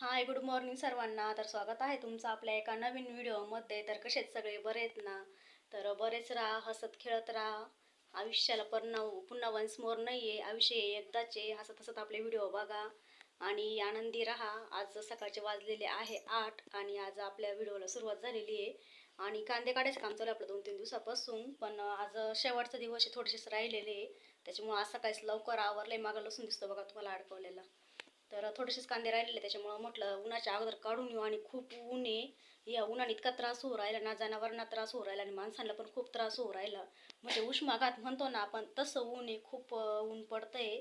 Hi good morning सर्वांना. तर स्वागत आहे तुमचं आपल्या एका नवीन व्हिडिओमध्ये. तर कसे आहेत सगळे? बरे आहेत ना? तर बरेच राहा हसत खेळत राहा. आयुष्याला पुन्हा पुन्हा वन्स मोर नाही आहे आयुष्य एकदाचे हसत हसत आपले व्हिडिओ बघा आणि आनंदी राहा. आज सकाळचे वाजलेले आहे आठ आणि आज आपल्या व्हिडिओला सुरुवात झालेली आहे. आणि कांदे काढायचं काम चालू आहे आपलं दोन तीन दिवसापासून. पण आज शेवटचा दिवस थोडेसेच राहिलेले आहे. त्याच्यामुळं आज सकाळीच लवकर आवरले मागं लसून दिसतो बघा तुम्हाला अडकवलेला तर थोडेसेच कांदे राहिलेले त्याच्यामुळं म्हटलं उन्हाच्या अगोदर काढून येऊ आणि खूप ऊन आहे या उन्हाने इतका त्रास होऊ राहिला ना जनावरांना त्रास होऊ राहिला आणि माणसांना पण खूप त्रास होऊ राहिला. म्हणजे उष्माघात म्हणतो ना आपण तसं ऊन आहे खूप ऊन पडतंय.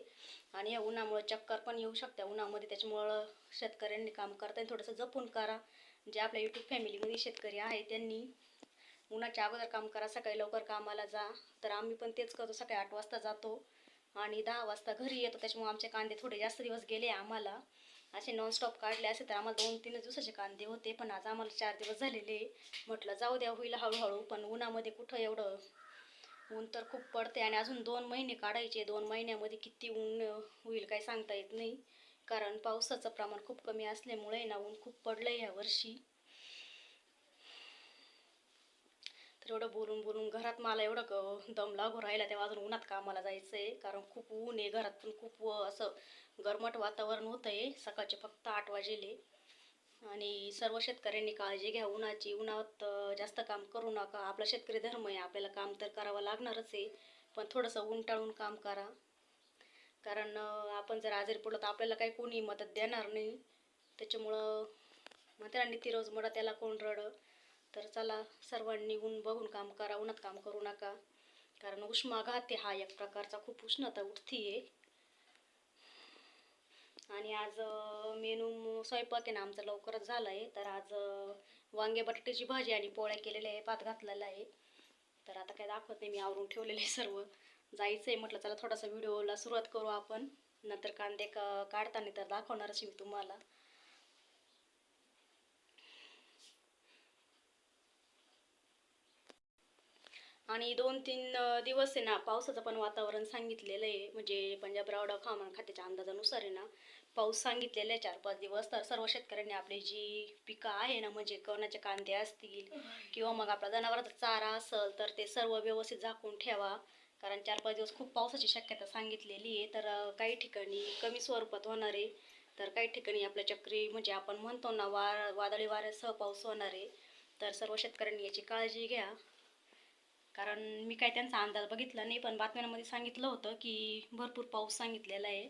आणि या उन्हामुळे चक्कर पण येऊ शकते उन्हामध्ये त्याच्यामुळं शेतकऱ्यांनी काम करताय. थोडंसं जपून करा. जे आपल्या यूट्यूब फॅमिलीमध्ये शेतकरी आहे त्यांनी उन्हाच्या अगोदर काम करा. सकाळी लवकर कामाला जा. तर आम्ही पण तेच करतो. सकाळी आठ वाजता जातो. आणि दहा वाजता घरी येतो त्याच्यामुळे आमचे कांदे थोडे जास्त दिवस गेले आम्हाला. असे नॉनस्टॉप काढले असे तर आम्हाला दोन तीन दिवसाचे कांदे होते पण आज आम्हाला चार दिवस झालेले. म्हटलं जाऊ द्या होईल हळूहळू पण उन्हामध्ये कुठं एवढं ऊन तर खूप पडते आणि अजून दोन महिने काढायचे. दोन महिन्यामध्ये किती ऊन होईल काही सांगता येत नाही. कारण पावसाचं प्रमाण खूप कमी असल्यामुळे ना ऊन खूप पडलं आहे यावर्षी तर एवढं बोलून बोलून घरात मला एवढं दम लागू राहिला तेव्हा अजून उन्हात कामाला जायचं आहे कारण खूप ऊन आहे घरात पण खूप व- असं गरमट वातावरण होतं आहे सकाळचे फक्त आठ वाजेले. आणि सर्व शेतकऱ्यांनी काळजी घ्या उन्हाची उन्हात जास्त काम करू नका. आपला शेतकरी धर्म आहे आपल्याला काम तर करावं लागणारच आहे. पण थोडंसं ऊन टाळून काम करा. कारण आपण जर आजारी पडलो तर आपल्याला काही कोणी मदत देणार नाही. त्याच्यामुळं म्हणतात ना नीती रोज मडा त्याला कोण रडं तर चला सर्वांनी ऊन बघून काम करा उन्हात काम करू नका. कारण उष्माघात आहे हा एक प्रकारचा खूप उष्णता उठतीये. आणि आज मेनू स्वयंपाक आहे ना आमचा लवकरच झाला आहे तर आज वांगे बटाट्याची भाजी आणि पोळ्या केलेल्या आहे भात घातलेला आहे. तर आता काय दाखवत नाही मी आवरून ठेवलेले आहे सर्व. जायचं आहे म्हटलं चला थोडासा व्हिडिओला सुरुवात करू आपण. नंतर कांदे का काढताना तर दाखवणारच मी तुम्हाला. आणि दोन तीन दिवस आहे ना पावसाचं पण वातावरण सांगितलेलं आहे. म्हणजे पंजाब रावडा हवामान खात्याच्या अंदाजानुसार आहे ना पाऊस सांगितलेला आहे चार पाच दिवस. तर सर्व शेतकऱ्यांनी आपली जी पिकं आहे ना म्हणजे कोणाचे कांदे असतील किंवा मग आपला जनावरांचा चारा असेल तर ते सर्व व्यवस्थित झाकून ठेवा. कारण चार पाच दिवस खूप पावसाची शक्यता सांगितलेली आहे. तर काही ठिकाणी कमी स्वरूपात होणार आहे. तर काही ठिकाणी आपल्या चक्री म्हणजे आपण म्हणतो ना वार वादळी वाऱ्यासह पाऊस होणार आहे. तर सर्व शेतकऱ्यांनी याची काळजी घ्या. कारण मी काय त्यांचा अंदाज बघितला नाही पण बातम्यांमध्ये सांगितलं होतं की भरपूर पाऊस सांगितलेला आहे.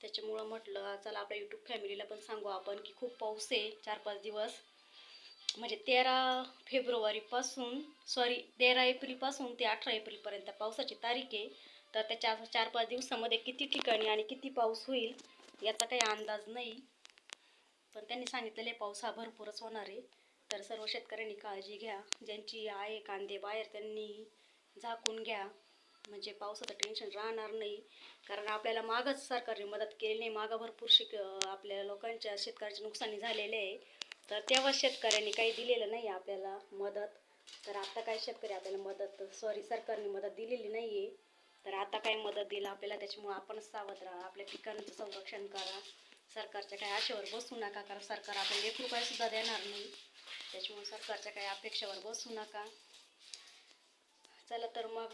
त्याच्यामुळं म्हटलं चला आपल्या यूट्यूब फॅमिलीला पण सांगू आपण की खूप पाऊस आहे चार पाच दिवस. म्हणजे तेरा फेब्रुवारीपासून सॉरी तेरा एप्रिलपासून ते अठरा एप्रिलपर्यंत पावसाची तारीख आहे. तर त्याच्या चार चार पाच दिवसामध्ये किती ठिकाणी आणि किती पाऊस होईल याचा काही अंदाज नाही. पण त्यांनी सांगितलेले पाऊस हा भरपूरच होणार आहे. तर सर्व शेतकऱ्यांनी काळजी घ्या. ज्यांची आहे कांदे बाहेर त्यांनी झाकून घ्या. म्हणजे पावसाचं टेन्शन राहणार नाही. कारण आपल्याला मागच सरकारने मदत केली नाही. मागं भरपूर शिक आपल्या लोकांच्या शेतकऱ्याचे नुकसानी झालेले आहे. तर तेव्हा शेतकऱ्यांनी काही दिलेलं नाही आपल्याला मदत. तर आता काय शेतकरी आपल्याला मदत सॉरी सरकारने मदत दिलेली नाही आहे तर आता काय मदत दिला आपल्याला? त्याच्यामुळे आपणच सावध राहा. आपल्या पिकांचं संरक्षण करा. सरकारच्या काही आशेवर बसू नका. कारण सरकार आपल्याला एक रुपयासुद्धा देणार नाही. त्याच्यामुळे सरकारच्या काही अपेक्षेवर बसू नका. चला तर मग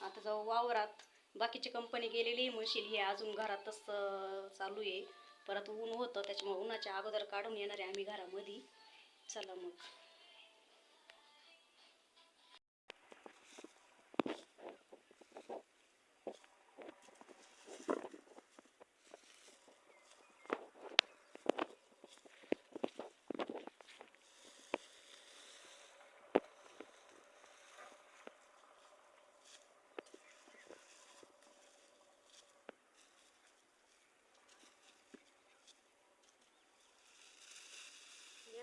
आता जाऊ वावरात. बाकीची कंपनी गेलेली म्हणशील हे अजून घरातच चालू आहे. परत ऊन होतं त्याच्यामुळे उन्हाच्या अगोदर काढून येणार आहे आम्ही घरामध्ये. चला मग.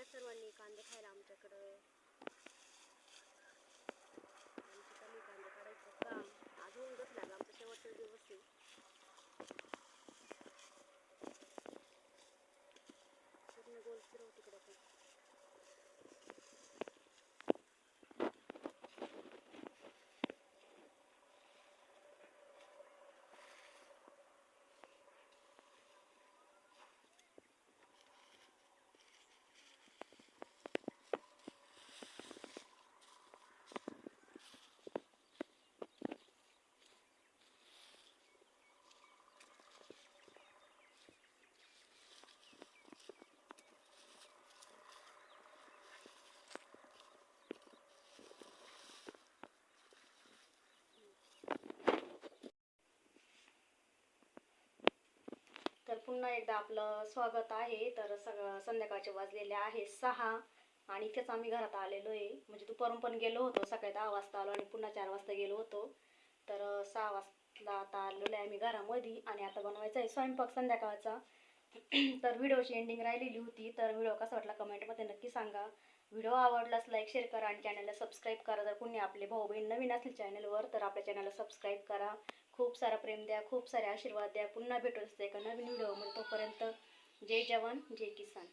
या सर्वांनी कांदे खायला आमच्याकडं. आमचे कमी कांदे काढायचं काम. आज होऊन बसला आमचा शेवटचा दिवस आहे. पुन्हा एकदा आपलं स्वागत आहे. तर सगळं संध्याकाळचे वाजलेले आहे सहा आणि इथेच आम्ही घरात आलेलो आहे म्हणजे दुपारून पण गेलो होतो सकाळी दहा वाजता आलो आणि पुन्हा चार वाजता गेलो होतो. तर सहा वाजता आता आलेलो आहे आम्ही घरामध्ये आणि आता बनवायचा आहे स्वयंपाक संध्याकाळचा. तर व्हिडिओची एंडिंग राहिलेली होती. तर व्हिडिओ कसा वाटला कमेंटमध्ये नक्की सांगा. व्हिडिओ आवडलास लाईक शेअर करा आणि चॅनलला सबस्क्राईब करा. जर कोणी आपले भाऊ बहीण नवीन असतील चॅनलवर तर आपल्या चॅनलला सबस्क्राईब करा. खूप सारा प्रेम द्या खूप सारे आशीर्वाद द्या. पुन्हा भेटू असते एका नवीन व्हिडिओमध्ये. तोपर्यंत जय जवान जय किसान.